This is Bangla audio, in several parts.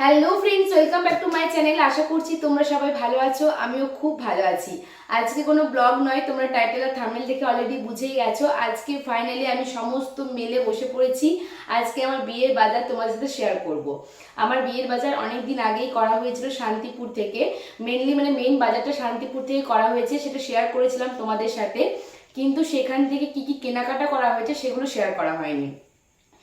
Hello friends welcome back to my channel আশা করছি তোমরা সবাই ভালো আছো, আমিও খুব ভালো আছি। আজকে কোনো ব্লগ নয়, তোমরা টাইটেল আর থামেল দেখে অলরেডি বুঝেই গেছো। আজকে ফাইনালি আমি সমস্ত মেলে বসে পড়েছি। আজকে আমার বিয়ের বাজার তোমাদের সাথে শেয়ার করব। আমার বিয়ের বাজার অনেক দিন আগেই করা হয়েছিল শান্তিপুর থেকে। মেনলি মানে মেইন বাজারটা শান্তিপুর থেকে করা হয়েছে, সেটা শেয়ার করেছিলাম তোমাদের সাথে। কিন্তু সেখান থেকে কি কি কেনাকাটা করা হয়েছে সেগুলো শেয়ার করা হয়নি।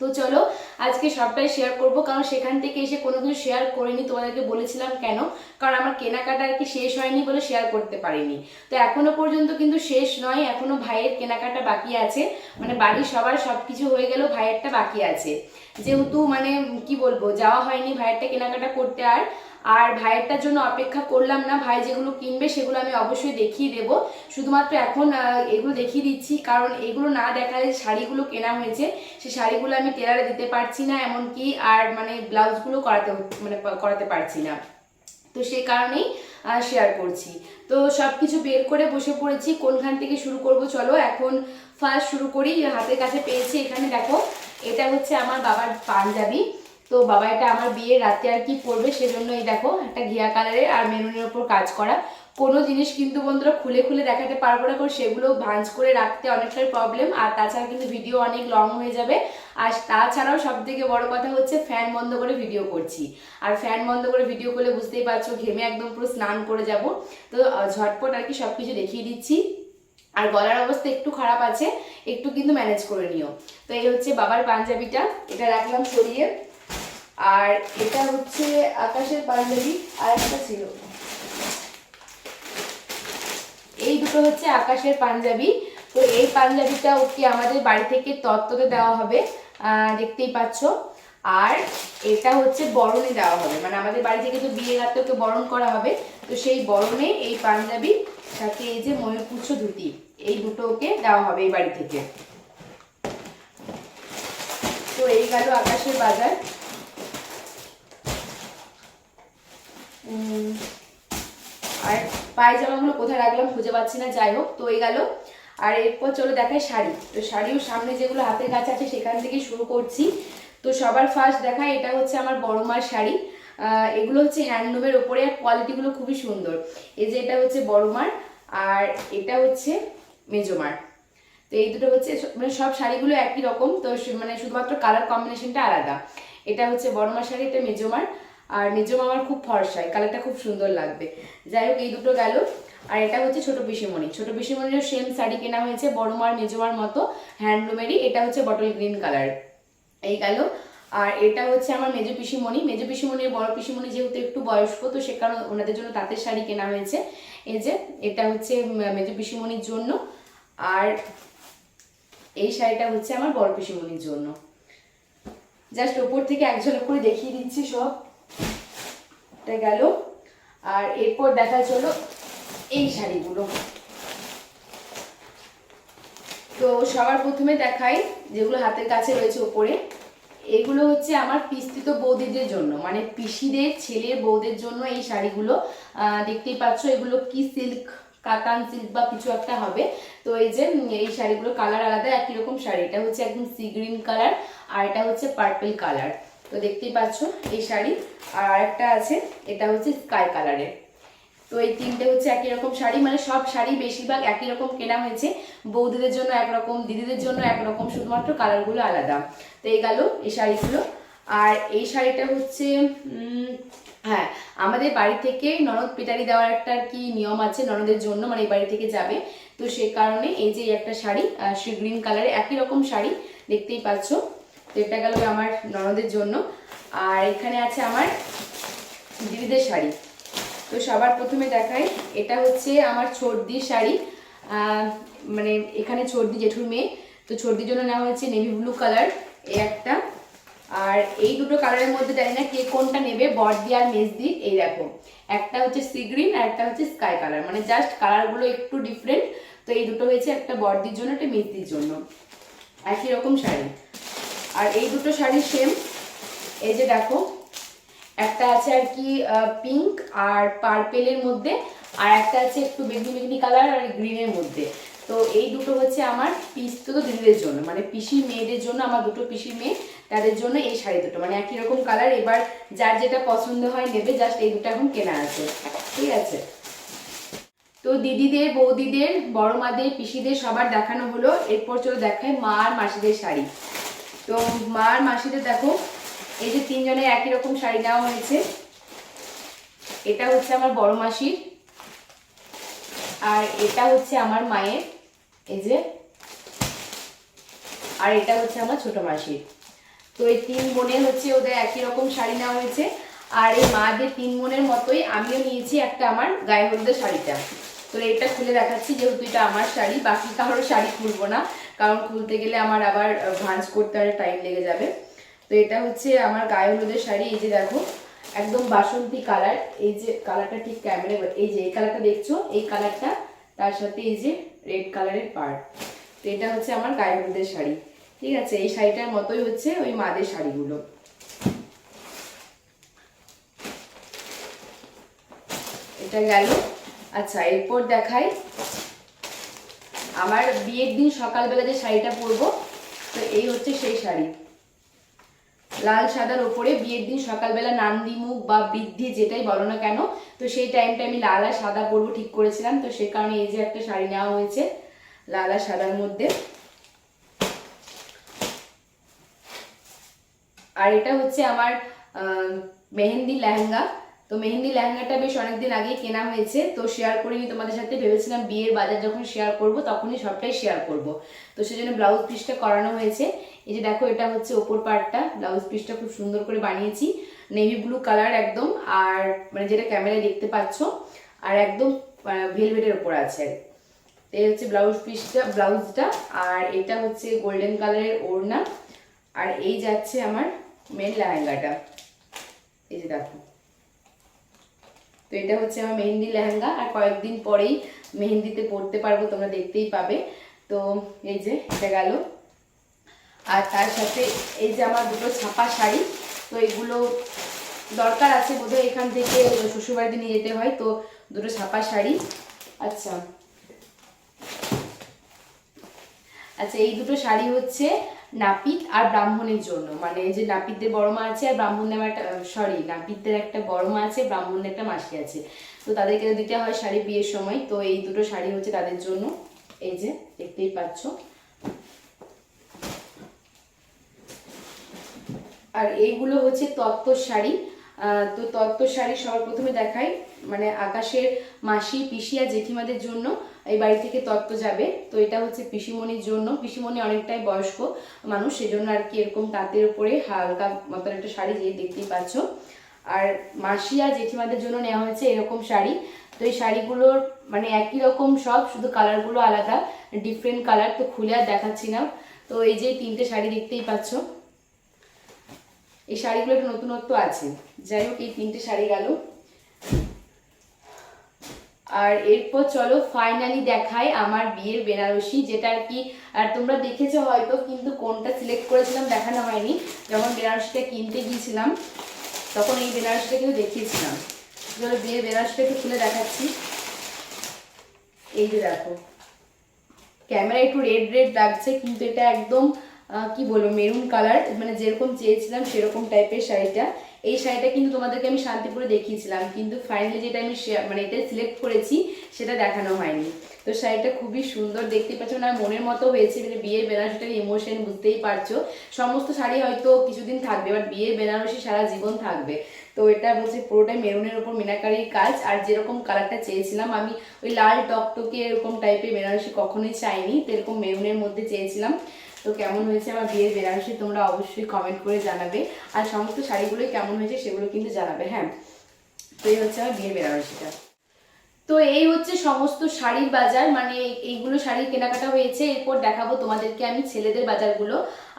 তো চলো, আজকে সবটাই শেয়ার করব, কারণ সেখান থেকে এসে কোনো কিছু শেয়ার করিনি, তোমাদেরকে বলেছিলাম কেন? কারণ আমার কেনাকাটা আর কি শেষ হয়নি বলে শেয়ার করতে পারিনি। তো এখনও পর্যন্ত কিন্তু শেষ নয়, এখনও ভাইয়ের কেনাকাটা বাকি আছে। মানে বাড়ির সবার সব কিছু হয়ে গেলেও ভাইয়েরটা বাকি আছে। যেহেতু মানে কি বলব, যাওয়া হয়নি ভাইয়েরটা কেনাকাটা করতে আর। আর ভাইয়েরটার জন্য অপেক্ষা করলাম না। ভাই যেগুলো কিনবে সেগুলো আমি অবশ্যই দেখিয়ে দেবো। শুধুমাত্র এখন এগুলো দেখিয়ে দিচ্ছি। কারণ এগুলো না দেখালে শাড়িগুলো কেনা হয়েছে সেই শাড়িগুলো আমি টেলারে দিতে পারছি না। এমনকি আর মানে ব্লাউজগুলো করাতে মানে করাতে পারছি না। তো সেই কারণেই শেয়ার করছি। তো সব কিছু বের করে বসে পড়েছি। কোনখান থেকে শুরু করব চলো। এখন ফার্স্ট শুরু করি। হাতের কাছে পেয়েছি। এখানে দেখো, এটা হচ্ছে আমার বাবার পাঞ্জাবি। তো বাবা, এটা আমার বিয়ের রাতে আর কি পরবে সেজন্য এই দেখো, একটা ঘিয়া কালারের আর মেরুনের ওপর কাজ করা। কোনো জিনিস কিন্তু বন্ধুরা খুলে খুলে দেখাতে পারব না, কারণ সেগুলো ভাঁজ করে রাখতে অনেকটাই প্রবলেম আর তাছাড়া কিন্তু ভিডিও অনেক লং হয়ে যাবে। আর তাছাড়াও সব থেকে বড় কথা হচ্ছে ফ্যান বন্ধ করে ভিডিও করছি। আর ফ্যান বন্ধ করে ভিডিও করলে বুঝতেই পারছ, ঘেমে একদম পুরো স্নান করে যাব। তো ঝটপট আর কি সব কিছু দেখিয়ে দিচ্ছি। আর গলার অবস্থা একটু খারাপ আছে, একটু কিন্তু ম্যানেজ করে নিও। তো এই হচ্ছে বাবার পাঞ্জাবিটা, এটা রাখলাম সরিয়ে। আর এটা হচ্ছে আকাশের পাঞ্জাবি আর একটা ছিল। এই দুটো হচ্ছে আকাশের পাঞ্জাবি। তো এই পাঞ্জাবিটা ওকে আমাদের বাড়ি থেকে তত্ত্বতে দেওয়া হবে দেখতেই পাচ্ছ। আর এটা হচ্ছে বরণে দেওয়া হবে। মানে আমাদের বাড়ি থেকে তো বিয়ে রাতে ওকে বরণ করা হবে। তো সেই বরণে এই পাঞ্জাবি সাথে এই যে ময়ূরপুচ্ছ ধুতি, এই দুটো ওকে দেওয়া হবে এই বাড়ি থেকে। তো এই গেল আকাশের বাজার। আর পায়জামাগুলো কোথায় রাখলাম খুঁজে পাচ্ছি না, যাই হোক, তো এই গেল। আর এরপর চলো দেখায় শাড়ি। তো শাড়িও সামনে যেগুলো হাতের কাছে আছে, সেখান থেকে শুরু করছি। তো সবার ফার্স্ট দেখায় এটা হচ্ছে আমার বড় মার শাড়ি। এগুলো হচ্ছে হ্যান্ডলুমের ওপরে, আর কোয়ালিটিগুলো খুবই সুন্দর। এই যে এটা হচ্ছে বড় মার, আর এটা হচ্ছে মেজোমার তো এই দুটো হচ্ছে মানে সব শাড়িগুলো একই রকম, তো মানে শুধুমাত্র কালার কম্বিনেশনটা আলাদা। এটা হচ্ছে বড়মার শাড়ি, এটা মেজোমার আর মেজোমা আমার খুব ফর্সায়, কালারটা খুব সুন্দর লাগবে। যাই হোক, এই দুটো গেল। আর এটা হচ্ছে ছোট পিসিমণি। ছোট পিসিমণিরও সেম শাড়ি কেনা হয়েছে বড়মার মেজোমার মতো হ্যান্ডলুমেরই এটা হচ্ছে বটল গ্রিন কালার এই গেল। আর এটা হচ্ছে আমার মেজো পিসিমণি। মেজো পিসিমণির বড় পিসিমণি যেহেতু একটু বয়স্ক, তো সে কারণে ওনাদের জন্য তাঁতের শাড়ি কেনা হয়েছে। এই যে, এটা হচ্ছে মেজো পিসিমণির জন্য। আর এই শাড়িটা হচ্ছে আমার বড় পিসিমণির জন্য। জাস্ট ওপর থেকে এক ঝলক করে দেখিয়ে দিচ্ছি সব। এটা গেল। আর এরপর দেখা চলো এই শাড়িগুলো। তো সবার প্রথমে দেখাই যেগুলো হাতের কাছে রয়েছে ওপরে এগুলো হচ্ছে আমার পিস্তিত বৌদিদের জন্য মানে পিসিদের, ছেলের বৌদের জন্য এই শাড়িগুলো। দেখতেই পাচ্ছ, এগুলো কি সিল্ক কাতান সিল্ক বা কিছু একটা হবে। তো এই যে এই শাড়িগুলো কালার আলাদা, একই রকম শাড়ি। এটা হচ্ছে একদম সি গ্রিন কালার আর এটা হচ্ছে পার্পল কালার তো দেখতেই পাচ্ছ এই শাড়ি। আর আরেকটা আছে, এটা হচ্ছে স্কাই কালারের তো এই তিনটে হচ্ছে একই রকম শাড়ি মানে সব শাড়ি বেশিরভাগ একই রকম কেনা হয়েছে। বৌদিদের জন্য একরকম, দিদিদের জন্য একরকম, শুধুমাত্র কালারগুলো আলাদা। তো এই গেল এই শাড়িগুলো। আর এই শাড়িটা হচ্ছে হ্যাঁ আমাদের বাড়ি থেকে ননদ পিটারি দেওয়ার একটা কি নিয়ম আছে ননদের জন্য মানে এই বাড়ি থেকে যাবে। তো সে কারণে এই যে একটা শাড়ি সে গ্রিন কালারের একই রকম শাড়ি, দেখতেই পাচ্ছ। এটা গেল আমার ননদের জন্য। আর এখানে আছে আমার দিদিদের শাড়ি। তো সবার প্রথমে দেখাই, এটা হচ্ছে আমার ছর্দির শাড়ি। মানে এখানে ছর্দি জেঠুর মেয়ে। তো ছর্দির জন্য নেওয়া হয়েছে নেভি ব্লু কালার এই একটা। আর এই দুটো কালারের মধ্যে জানি না কে কোনটা নেবে, বর্দি আর মেজদি, এই দেখো। একটা হচ্ছে সি গ্রিন আর একটা হচ্ছে স্কাই কালার মানে জাস্ট কালারগুলো একটু ডিফারেন্ট তো এই দুটো হয়েছে একটা বর্দির জন্য, একটা মেজদির জন্য। একই রকম শাড়ি। আর এই দুটো শাড়ি সেম এই যে দেখো, একটা আছে আর কি পিঙ্ক আর পার্পেলের মধ্যে, আর একটা আছে একটু বেগনি বেগনি কালার আর গ্রিনের মধ্যে। তো এই দুটো হচ্ছে আমার পিস, তো দিদিদের জন্য মানে পিসির মেয়েদের জন্য, আমার দুটো পিসির মেয়ে, তাদের জন্য এই শাড়ি দুটো মানে একই রকম কালার এবার যার যেটা পছন্দ হয় নেবে জাস্ট এই দুটো এখন কেনা আছে। ঠিক আছে? তো দিদিদের, বৌদিদের বড় মাদের পিসিদের সবার দেখানো হলো, এরপর চলো দেখায় মা আর মাসিদের শাড়ি। তো মা আর মাসিদের দেখো, এই যে তিনজনের একই রকম শাড়ি নেওয়া হয়েছে। এটা হচ্ছে আমার বড় মাসির আর এটা হচ্ছে আমার মায়ের, এই যে, আর এটা হচ্ছে আমার ছোট মাসির। তো এই তিন বোনের হচ্ছে ওদের একই রকম শাড়ি নেওয়া হয়েছে, আর এই মাদের তিন বোনের মতোই আমিও নিয়েছি একটা আমার গায়ে হলুদের শাড়িটা। তো এটা খুলে দেখাচ্ছি, যেহেতু এটা আমার শাড়ি, বাকি কারোর শাড়ি খুলবো না। কারণ খুলতে গেলে আমার আবার ভাঁজ করতে আর টাইম লেগে যাবে। তো এটা হচ্ছে আমার গায়ে হলুদের শাড়ি, এই যে দেখো, একদম বাসন্তী কালার এই যে কালারটা ঠিক ক্যামেরা এই যে এই কালারটা দেখছ, এই কালারটা তার সাথে এই যে রেড কালারের পার্ট তো এটা হচ্ছে আমার গায়ে হলুদের শাড়ি। ঠিক আছে, এই শাড়িটার মতোই হচ্ছে ওই মাদের শাড়িগুলো। এটা গেল। আচ্ছা এরপর দেখাই আমার বিয়ের দিন সকালবেলা যে শাড়িটা পরবো, তো এই হচ্ছে সেই শাড়ি। লাল সাদার ওপরে বিয়ের দিন সকালবেলা নান্দি মুখ বা বৃদ্ধি যেটাই বলো না কেন, তো সেই টাইমটা আমি লাল আর সাদা পরবো ঠিক করেছিলাম, তো সে কারণে এই যে একটা শাড়ি নেওয়া হয়েছে, লাল আর সাদার মধ্যে। আর এটা হচ্ছে আমার মেহেন্দি লেহেঙ্গা। তো মেহেন্দি লেহেঙ্গাটা বেশ অনেকদিন আগেই কেনা হয়েছে, তো শেয়ার করিনি, তোমাদের সাথে ভেবেছিলাম বিয়ের বাজার যখন শেয়ার করব, তখনই সবটাই শেয়ার করব। তো সেজন্য ব্লাউজ পিসটা করানো হয়েছে। এই যে দেখো, এটা হচ্ছে ওপর পার্টটা ব্লাউজ পিসটা খুব সুন্দর করে বানিয়েছি। নেভি ব্লু কালার একদম, আর মানে যেটা ক্যামেরায় দেখতে পাচ্ছ, আর একদম ভেলভেটের ওপর আছে। এই হচ্ছে ব্লাউজ পিসটা ব্লাউজটা আর এটা হচ্ছে গোল্ডেন কালারের ওড়না। আর এই যাচ্ছে আমার মেন লেহেঙ্গাটা। এই যে দেখো। তো এটা হচ্ছে আমার মেহেন্দি লেহেঙ্গা, আর কয়েকদিন পরেই মেহেন্দিতে পরতে পারব, তোমরা দেখতেই পাবে। তো এই যে এটা গেল। আর তার সাথে এই যে আমার দুটো ছাপা শাড়ি, তো এগুলো দরকার আছে বোধহয় এখান থেকে শ্বশুরবাড়িতে নিয়ে যেতে হয়, তো দুটো ছাপা শাড়ি। আচ্ছা। আচ্ছা এই দুটো শাড়ি হচ্ছে নাপিত আর ব্রাহ্মণের জন্য। মানে যে নাপিতদের বড় মা আছে আর ব্রাহ্মণদের একটা সরি নাপিতদের একটা বড় মা আছে, ব্রাহ্মণদের একটা মাসি আছে। তো তাদেরকে দিতে হয় শাড়ি বিয়ের সময়। তো এই দুটো শাড়ি হচ্ছে তাদের জন্য। এই যে, দেখতেই পাচ্ছ। আর এইগুলো হচ্ছে তত্ত্ব শাড়ি। তো তত্ত্ব শাড়ি সবার প্রথমে দেখাই। মানে আকাশের মাসি, পিসি আর জেঠিমাদের জন্য। এই বাড়ি থেকে তত্ত্ব যাবে। তো এটা হচ্ছে পিসিমণির জন্য। পিসিমণি অনেকটাই বয়স্ক মানুষ, সেজন্য আর কি এরকম তাঁতের উপরে হালকা মতন একটা শাড়ি যে দেখতেই পাচ্ছ। আর মাসি আর জেঠিমাদের জন্য নেওয়া হয়েছে এরকম শাড়ি। তো এই শাড়িগুলোর মানে একই রকম সব, শুধু কালারগুলো আলাদা, ডিফারেন্ট কালার, তো খুলে আর দেখাচ্ছি না। তো এই যে তিনটে শাড়ি দেখতেই পাচ্ছ। এই শাড়িগুলো একটু নতুনত্ব আছে। যাই হোক, এই তিনটে শাড়ি গেল। আর এরপর চলো ফাইনালি দেখায় আমার বিয়ের বেনারসি, যেটা আর কি, আর তোমরা দেখেছ হয়তো, কিন্তু কোনটা সিলেক্ট করেছিলাম দেখানো হয়নি। যখন বেনারসিটা কিনতে গিয়েছিলাম, তখন এই বেনারসিটা কিন্তু দেখিয়েছিলাম। চলো বিয়ের বেনারসিটা একটু খুলে দেখাচ্ছি। এই যে দেখো ক্যামেরা একটু রেড রেড লাগছে, কিন্তু এটা একদম কি বলব মেরুন কালার মানে যেরকম চেয়েছিলাম সেরকম টাইপের শাড়িটা। এই শাড়িটা কিন্তু তোমাদেরকে আমি শান্তিপুরে দেখিয়েছিলাম, কিন্তু ফাইনালি যেটা আমি মানে এটা সিলেক্ট করেছি, সেটা দেখানো হয়নি। তো শাড়িটা খুবই সুন্দর দেখতে পাচ্ছ না মনের মতো হয়েছে মানে বিয়ের বেনারসিটার ইমোশন বুঝতেই পারছ। সমস্ত শাড়ি হয়তো কিছুদিন থাকবে বাট বিয়ের বেনারসি সারা জীবন থাকবে। তো এটা হচ্ছে পুরোটাই মেরুনের ওপর মিনাকারির কাজ, আর যেরকম কালারটা চেয়েছিলাম, আমি ওই লাল টকটকে এরকম টাইপের বেনারসি কখনোই চাইনি, তো এরকম মেরুনের মধ্যে চেয়েছিলাম। তো কেমন হয়েছে আমার বিয়ের বেনারসি তোমরা অবশ্যই কমেন্ট করে জানাবে। আর সমস্ত শাড়িগুলোই কেমন হয়েছে সেগুলো কিন্তু জানাবে হ্যাঁ? তো এই হচ্ছে আমার বিয়ের বেনারসিটা তো এই হচ্ছে সমস্ত শাড়ির বাজার মানে এইগুলো শাড়ির কেনাকাটা হয়েছে। এরপর দেখাবো তোমাদেরকে আমি ছেলেদের বাজারগুলো।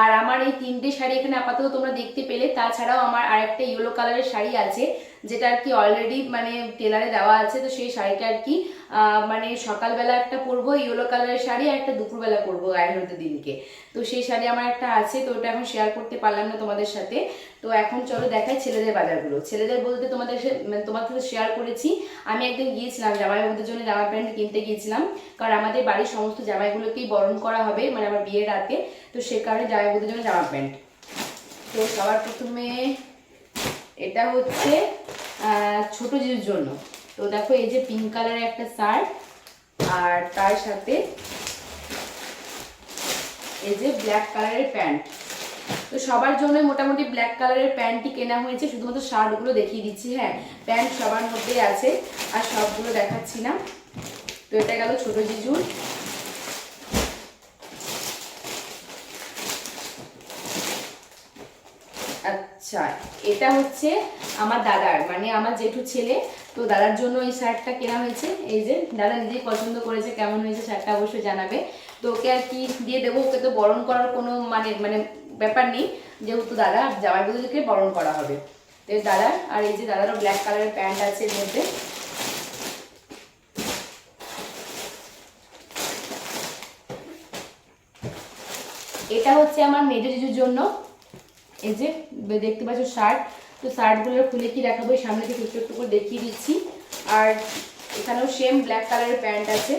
আর আমার এই তিনটে শাড়ি এখানে আপাতত তোমরা দেখতে পেলে। তাছাড়াও আমার আরেকটা ইয়েলো কালারের শাড়ি আছে। যেটা আর কি অলরেডি মানে টেলারে দেওয়া আছে, তো সেই শাড়িটা আর কি মানে সকালবেলা একটা পরবো ইয়েলো কালারের শাড়ি, আর একটা দুপুরবেলা পরবো হলুদের দিনকে। তো সেই শাড়ি আমার একটা আছে, তো ওটা এখন শেয়ার করতে পারলাম না তোমাদের সাথে। তো এখন চলো দেখাই ছেলেদের বাজারগুলো। ছেলেদের বলতে তোমাদের মানে সাথে শেয়ার করেছি। আমি একদিন গিয়েছিলাম জামাইবাবুদের জন্য জামা প্যান্ট কিনতে গিয়েছিলাম, কারণ আমাদের বাড়ির সমস্ত জামাইগুলোকেই বরণ করা হবে মানে আমার বিয়ের রাতে। তো সে কারণে জামাইবাবুদের জন্য জামা প্যান্ট। তো সবার প্রথমে এটা হচ্ছে ছোট জিজুর জন্য। তো দেখো, এই যে পিঙ্ক কালারের একটা শার্ট আর তার সাথে এই যে ব্ল্যাক কালারের প্যান্ট তো সবার জন্য মোটামুটি ব্ল্যাক কালারের প্যান্টটি কেনা হয়েছে, শুধুমাত্র শার্টগুলো দেখিয়ে দিচ্ছি হ্যাঁ। প্যান্ট সবার মধ্যেই আছে, আর সবগুলো দেখাচ্ছি না। তো এটা গেল ছোট জিজুর। আচ্ছা এটা হচ্ছে আমার দাদার মানে আমার জেঠু ছেলে। তো দাদার জন্য এই শার্টটা কেনা হয়েছে। এই যে, দাদা নিজেই পছন্দ করেছে, কেমন হয়েছে শার্টটা অবশ্যই জানাবে। তো ওকে আর কি দিয়ে দেবো, ওকে তো বরণ করার কোনো মানে মানে ব্যাপার নেই। যেহেতু দাদা জামাই বদলকে বরণ করা হবে। তো দাদার, আর এই যে দাদারও ব্ল্যাক কালারের প্যান্ট আছে এর মধ্যে। এটা হচ্ছে আমার মেজো জিজুর জন্য। এই যে দেখতে পাচ্ছ শার্ট। তো শার্টগুলো খুলে কি দেখাবো সামনে থেকে একটু একটু করে দেখিয়ে দিচ্ছি। আর এখানেও সেম ব্ল্যাক কালারের প্যান্ট আছে।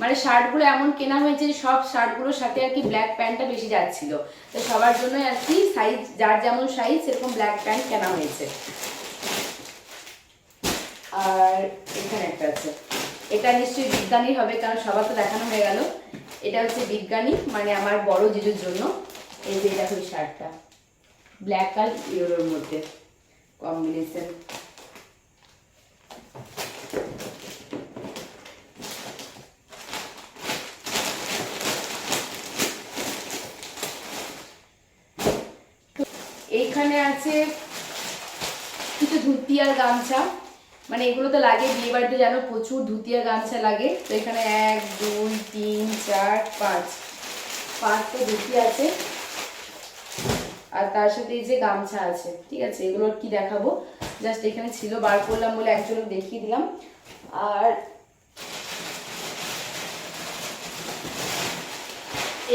মানে শার্টগুলো এমন কেনা হয়েছে যে সব শার্টগুলোর সাথে আর কি ব্ল্যাক প্যান্টটা বেশি যাচ্ছিল। তো সবার জন্য আর কি সাইজ যার যেমন সাইজ সেরকম ব্ল্যাক প্যান্ট কেনা হয়েছে। আর এখানে একটা আছে। এটা নিশ্চয়ই বিজ্ঞানী হবে, কারণ সবার তো দেখানো হয়ে গেল। এটা হচ্ছে বিজ্ঞানী মানে আমার বড় জিজুর জন্য। এই যে দেখো এই শার্টটা। ব্ল্যাক আর ইয়েলোর মধ্যে কম্বিনেশন এইখানে আছে কিছু ধুতি আর গামছা। মানে এগুলো তো লাগে বিয়ে বাড়িতে জানো, প্রচুর ধুতি আর গামছা লাগে। তো এখানে এক, দুই, তিন, চার, পাঁচ। পাঁচটা ধুতি আছে। আর তার সাথে এই যে গামছা আছে, ঠিক আছে, এগুলো কি দেখাবো? জাস্ট এখানে ছিল, বার করলাম বলে একজন দেখিয়ে দিলাম। আর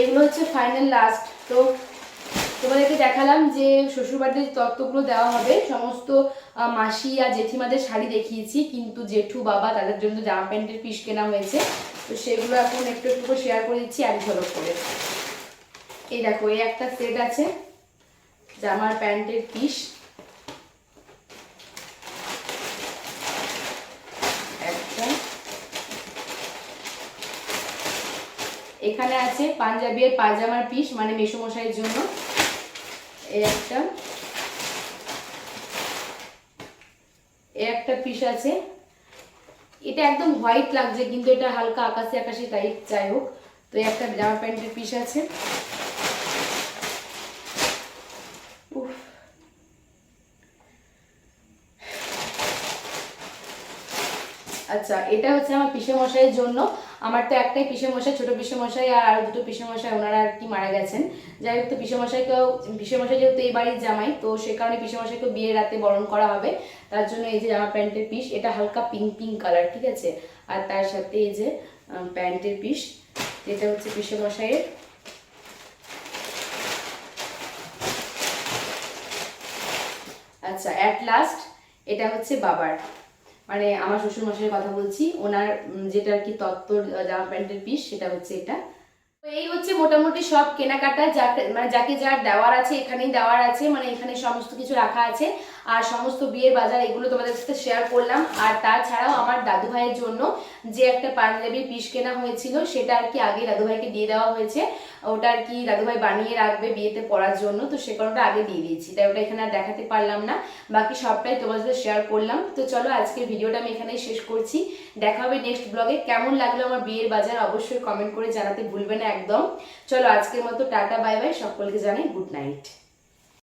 এগুলো হচ্ছে ফাইনাল লাস্ট তো তোমাদেরকে দেখালাম যে শ্বশুরবাড়িতে যে তত্ত্বগুলো দেওয়া হবে, সমস্ত মাসি আর জেঠিমাদের শাড়ি দেখিয়েছি, কিন্তু জেঠু বাবা তাদের জন্য জামা প্যান্টের পিস কেনা হয়েছে। তো সেগুলো এখন একটু একটু করে শেয়ার করে দিচ্ছি এক ঝলক করে। এই দেখো, এই একটা সেট আছে। জামার প্যান্টের পিস একটা। এখানে আছে পাঞ্জাবি আর পায়জামার পিস মানে মেসোমশাইয়ের জন্য। এই একটা। একটা পিস আছে। এটা একদম হোয়াইট লাগছে, কিন্তু এটা হালকা আকাশে আকাশি টাইপ যাই হোক। তো একটা জামা প্যান্টের পিস আছে। আচ্ছা এটা হচ্ছে আমার পিসে মশাইয়ের জন্য। আমার তো একটাই পিসে মশাই ছোট পিসে মশাই আর দুটো পিসে মশাই ওনারা আর কি মারা গেছেন। যাই হোক, তো পিসে মশাইকেও পিসে মশাই যেহেতু এই বাড়ির জামাই, তো সে কারণে পিসে মশাইকে বিয়ের রাতে বরণ করা হবে। তার জন্য এই যে জামা প্যান্টের পিস, এটা হালকা পিঙ্ক পিঙ্ক কালার, ঠিক আছে? আর তার সাথে এই যে প্যান্টের পিস এটা হচ্ছে পিসে মশাইয়ের আচ্ছা অ্যাট লাস্ট এটা হচ্ছে বাবার। মানে আমার শ্বশুর মশাইয়ের কথা বলছি, ওনার যেটা আর কি তত্ত্ব জামা প্যান্টের পিস সেটা হচ্ছে এটা। তো এই হচ্ছে মোটামুটি সব কেনাকাটা, যাকে মানে যাকে যার দেওয়ার আছে, এখানেই দেওয়ার আছে মানে এখানে সমস্ত কিছু রাখা আছে। আর সমস্ত বিয়ের বাজার এগুলো তোমাদের সাথে শেয়ার করলাম। আর তাছাড়াও আমার দাদু ভাইয়ের জন্য যে একটা পাঞ্জাবি পিস কেনা হয়েছিল, সেটা আর কি আগে দাদু ভাইকে দিয়ে দেওয়া হয়েছে। ওটা আর কি দাদু ভাই বানিয়ে রাখবে বিয়েতে পড়ার জন্য, তো সে কারণটা আগে দিয়ে দিয়েছি। তাই ওটা এখানে আর দেখাতে পারলাম না। বাকি সবটাই তোমাদের সাথে শেয়ার করলাম। তো চলো আজকের ভিডিওটা আমি এখানেই শেষ করছি। দেখা হবে নেক্সট ব্লগে কেমন লাগল আমার বিয়ের বাজার অবশ্যই কমেন্ট করে জানাতে ভুলবে না একদম। চলো আজকের মতো টাটা বাই বাই সকলকে জানাই গুড নাইট